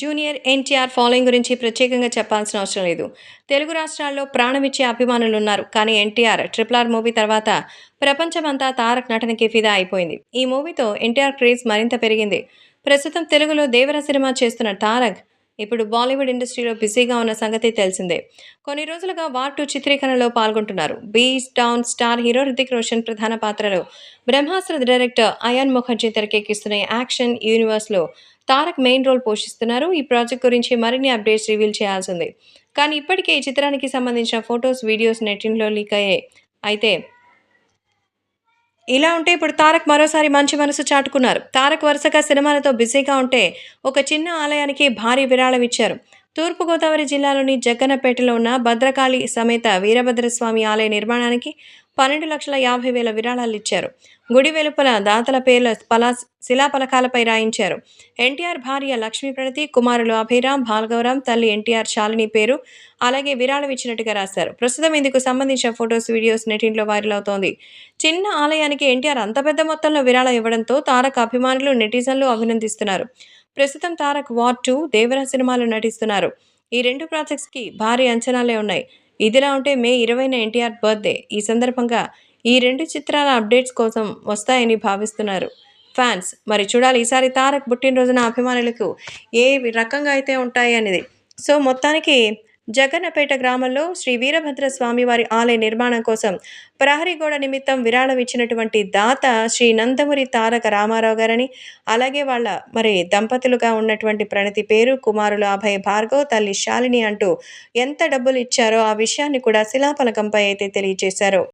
Junior NTR following గురించి ప్రత్యేకంగా చెప్పాల్సిన అవసరం లేదు. తెలుగు రాష్ట్రాల్లో ప్రాణమిచ్చే అభిమానులు ఉన్నారు కానీ ఎన్టీఆర్ ట్రిపుల్ ఆర్ మూవీ తర్వాత ప్రపంచమంతా తారక్ నటనకి ఫిదా అయిపోయింది. ఈ మూవీతో ఎన్టీఆర్ క్రేజ్ మరింత పెరిగింది. ప్రస్తుతం తెలుగులో దేవర సినిమా చేస్తున్న తారక్ ఇప్పుడు బాలీవుడ్ ఇండస్ట్రీలో బిజీగా ఉన్న సంగతి తెలిసిందే. కొన్ని రోజులుగా వార్ టూ చిత్రీకరణలో పాల్గొంటున్నారు. Beach down star hero Hrithik Roshan ప్రధాన పాత్రలో. బ్రహ్మాస్త్ర డైరెక్టర్ అయాన్ ముఖర్జీ తెరకెక్కిస్తున్న యాక్షన్ యూనివర్స్లో తారక్ మెయిన్ రోల్ పోషిస్తున్నారు. ఈ ప్రాజెక్ట్ గురించి మరిన్ని అప్డేట్స్ రివీల్ చేయాల్సి ఉంది. కానీ ఇప్పటికే ఈ చిత్రానికి సంబంధించిన ఫొటోస్ వీడియోస్ నెట్టింట్లో లీక్ అయ్యాయి. అయితే ఇలా ఉంటే ఇప్పుడు తారక్ మరోసారి మంచి మనసు చాటుకున్నారు. తారక్ వరుసగా సినిమాలతో బిజీగా ఉంటే ఒక చిన్న ఆలయానికి భారీ విరాళం ఇచ్చారు. తూర్పుగోదావరి జిల్లాలోని జగ్గన్నపేటలో ఉన్న భద్రకాళి సమేత వీరభద్రస్వామి ఆలయ నిర్మాణానికి పన్నెండు లక్షల యాభై వేల విరాళాలు ఇచ్చారు. గుడి వెలుపల దాతల పేర్ల పలా శిలాఫలకాలపై రాయించారు. ఎన్టీఆర్ భార్య లక్ష్మీ ప్రణతి కుమారులు అభిరామ్ భాల్గవరామ్ తల్లి ఎన్టీఆర్ శాలిని పేరు అలాగే విరాళం ఇచ్చినట్టుగా రాశారు. ప్రస్తుతం ఇందుకు సంబంధించిన ఫొటోస్ వీడియోస్ నెటింట్లో వైరల్ అవుతోంది. చిన్న ఆలయానికి ఎన్టీఆర్ అంత పెద్ద మొత్తంలో విరాళం ఇవ్వడంతో తారక్ అభిమానులు నెటిజన్లు అభినందిస్తున్నారు. ప్రస్తుతం తారక్ వార్ టూ దేవరా సినిమాలో నటిస్తున్నారు. ఈ రెండు ప్రాజెక్ట్స్కి భారీ అంచనాలే ఉన్నాయి. ఇదిలా ఉంటే మే ఇరవైన ఎన్టీఆర్ బర్త్డే. ఈ సందర్భంగా ఈ రెండు చిత్రాల అప్డేట్స్ కోసం వస్తాయని భావిస్తున్నారు ఫ్యాన్స్. మరి చూడాలి ఈసారి తారక్ పుట్టినరోజున అభిమానులకు ఏ రకంగా అయితే ఉంటాయి అనేది. సో మొత్తానికి జగన్నపేట గ్రామంలో శ్రీ వీరభద్ర స్వామివారి ఆలయ నిర్మాణం కోసం ప్రహరీగోడ నిమిత్తం విరాళం ఇచ్చినటువంటి దాత శ్రీ నందమూరి తారక రామారావు గారని అలాగే వాళ్ళ మరి దంపతులుగా ఉన్నటువంటి ప్రణతి పేరు కుమారులు అభయ భార్గవ్ తల్లి శాలిని అంటూ ఎంత డబ్బులు ఇచ్చారో ఆ విషయాన్ని కూడా శిలాఫలకంపై అయితే తెలియజేశారు.